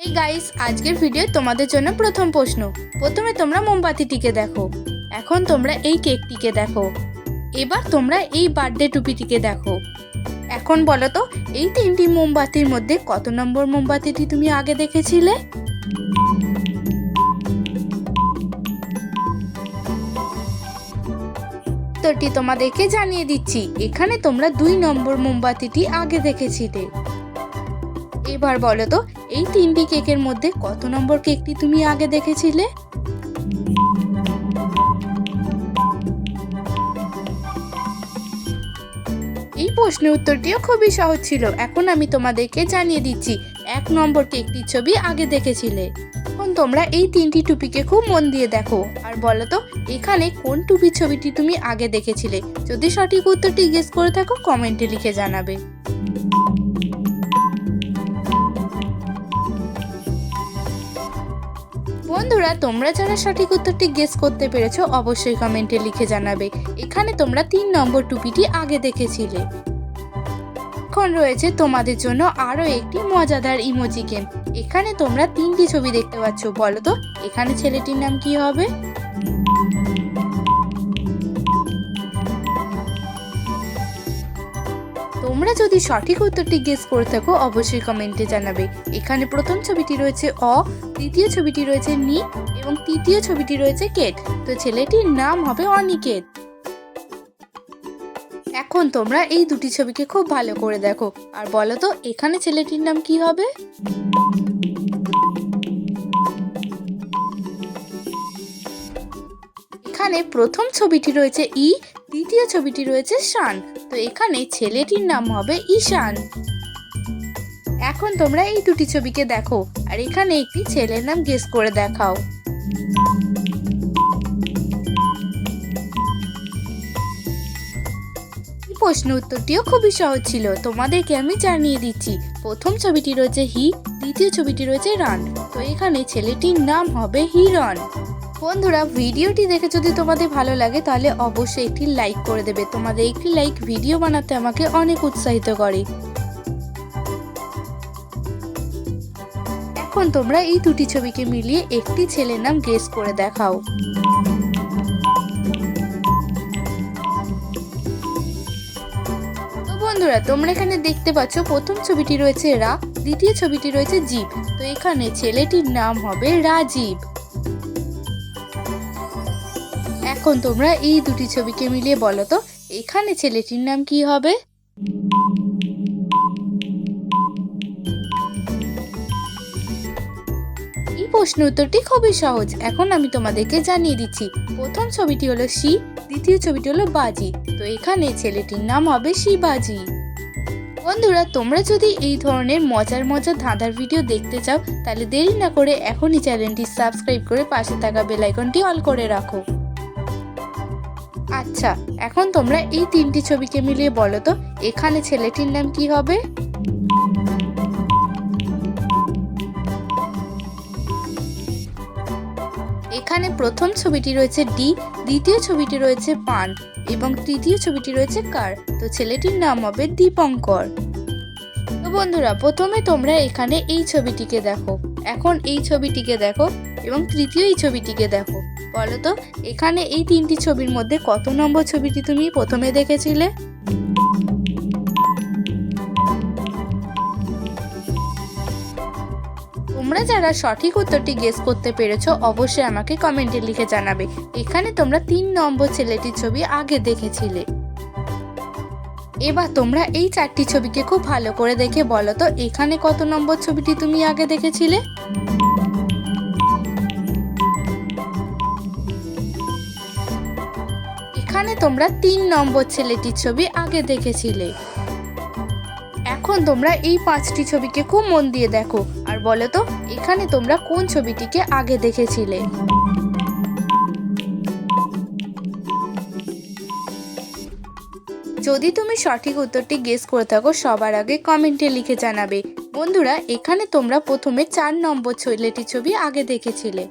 এই গাইস আজকের ভিডিও তোমাদের জন্য প্রথম প্রশ্ন। প্রথমে তোমরা মোমবাতিটিকে দেখো। এখন তোমরা এই কেকটিকে দেখো। এবার তোমরা এই বার্থডে টুপিটিকে দেখো। এখন বলো তো, এই তিনটি মোমবাতির মধ্যে কত নম্বর মোমবাতিটি তুমি আগে দেখেছিলে? উত্তরটি তোমাদেরকে জানিয়ে দিচ্ছি, এখানে তোমরা দুই নম্বর মোমবাতিটি আগে দেখেছিলে। এবার বলো তো এই তিনটি কেকের মধ্যে কত নম্বর কেকটি তুমি আগে দেখেছিলে? এই প্রশ্নের উত্তরটিও খুবই সহজ ছিল। এখন আমি তোমাদেরকে জানিয়ে দিচ্ছি, এক নম্বর কেকটির ছবি আগে দেখেছিলে। এখন তোমরা এই তিনটি টুপিকে খুব মন দিয়ে দেখো। আর বলো তো, এখানে কোন টুপির ছবিটি তুমি আগে দেখেছিলে? যদি সঠিক উত্তরটি গেস করে থাকো কমেন্টে লিখে জানাবে। বন্ধুরা, তোমরা যারা সঠিক উত্তরটি গেস করতে পেরেছ, অবশ্যই কমেন্টে লিখে জানাবে। এখানে তোমরা তিন নম্বর টুপিটি আগে দেখেছিলে। এখন রয়েছে তোমাদের জন্য আরও একটি মজাদার ইমোজি গেম এখানে তোমরা তিনটি ছবি দেখতে পাচ্ছ, বলো তো, এখানে ছেলেটির নাম কি হবে? তোমরা যদি সঠিক উত্তরটি গেস করে থাকো, অবশ্যই কমেন্টে জানাবে। এখানে প্রথম ছবিটি রয়েছে অ, দ্বিতীয় ছবিটি রয়েছে নি, এবং তৃতীয় ছবিটি রয়েছে কেট। তো ছেলেটির নাম হবে অনিকেত। এখন তোমরা এই দুটি ছবিকে খুব ভালো করে দেখো। আর বলো তো, এখানে ছেলেটির নাম কি হবে? এখানে প্রথম ছবিটি রয়েছে ই, দ্বিতীয় ছবিটি রয়েছে শান। তো এখানে ছেলেটির নাম হবে ঈশান। এখন তোমরা এই দুটি ছবিকে দেখো আর এখানে একটি ছেলের নাম গেস করে দেখাও। প্রশ্ন উত্তরটিও খুবই সহজ ছিল। তোমাদেরকে আমি জানিয়ে দিচ্ছি, প্রথম ছবিটি রয়েছে হি, দ্বিতীয় ছবিটি রয়েছে রান। তো এখানে ছেলেটির নাম হবে হিরণ। বন্ধুরা, ভিডিওটি দেখে যদি তোমাদের ভালো লাগে, তাহলে অবশ্যই একটি লাইক করে দেবে। তোমাদের একটি লাইক ভিডিও বানাতে আমাকে অনেক উৎসাহিত করে। এখন তোমরা এই দুটি ছবিকে মিলিয়ে একটি ছেলের নাম গেস করে দেখাও। বন্ধুরা, তোমরা এখানে দেখতে পাচ্ছ, প্রথম ছবিটি রয়েছে রা, দ্বিতীয় ছবিটি রয়েছে জীব। তো এখানে ছেলেটির নাম হবে রাজীব। এখন তোমরা এই দুটি ছবিকে মিলিয়ে বলো তো? এখানে ছেলেটির নাম কি হবে? এই প্রশ্ন উত্তরটি খুবই সহজ। এখন আমি তোমাদেরকে জানিয়ে দিচ্ছি, প্রথম ছবিটি হলো শি, দ্বিতীয় ছবিটি হলো বাজি। তো এখানে ছেলেটির নাম হবে শিবাজি বন্ধুরা, তোমরা যদি এই ধরনের মজার মজার ধাঁধার ভিডিও দেখতে চাও, তাহলে দেরি না করে এখনই চ্যানেলটি সাবস্ক্রাইব করে পাশে থাকা বেল আইকনটি অল করে রাখো। আচ্ছা এখন তোমরা এই তিনটি ছবিকে মিলিয়ে বলো তো, এখানে ছেলেটির নাম কি হবে? এখানে প্রথম ছবিটি রয়েছে ডি, দ্বিতীয় ছবিটি রয়েছে পান, এবং তৃতীয় ছবিটি রয়েছে কার? তো ছেলেটির নাম হবে দীপঙ্কর। তো বন্ধুরা, প্রথমে তোমরা এখানে এই ছবিটিকে দেখো, এখন এই ছবিটিকে দেখো, এবং তৃতীয় এই ছবিটিকে দেখো। বলো তো, এখানে এই তিনটি ছবির মধ্যে কত নম্বর ছবিটি তুমি প্রথমে দেখেছিলে? তোমরা যারা সঠিক উত্তরটি গেস করতে পেরেছ, অবশ্যই আমাকে কমেন্টে লিখে জানাবে। এখানে তোমরা তিন নম্বর ছেলেটির ছবি আগে দেখেছিলে। এবার তোমরা এই চারটি ছবিকে খুব ভালো করে দেখে বলো তো, এখানে কত নম্বর ছবিটি তুমি আগে দেখেছিলে? এখানে তোমরা তিন নম্বর ছেলেটির ছবি আগে দেখেছিলে। এখন তোমরা এই পাঁচটি ছবিকে খুব মন দিয়ে দেখো। আর বলো তো, এখানে তোমরা কোন ছবিটিকে আগে দেখেছিলে? যদি তুমি সঠিক উত্তরটি গেস করে থাকো, সবার আগে কমেন্টে লিখে জানাবে। বন্ধুরা, এখানে তোমরা প্রথমে চার নম্বর ছেলেটির ছবি আগে দেখেছিলে।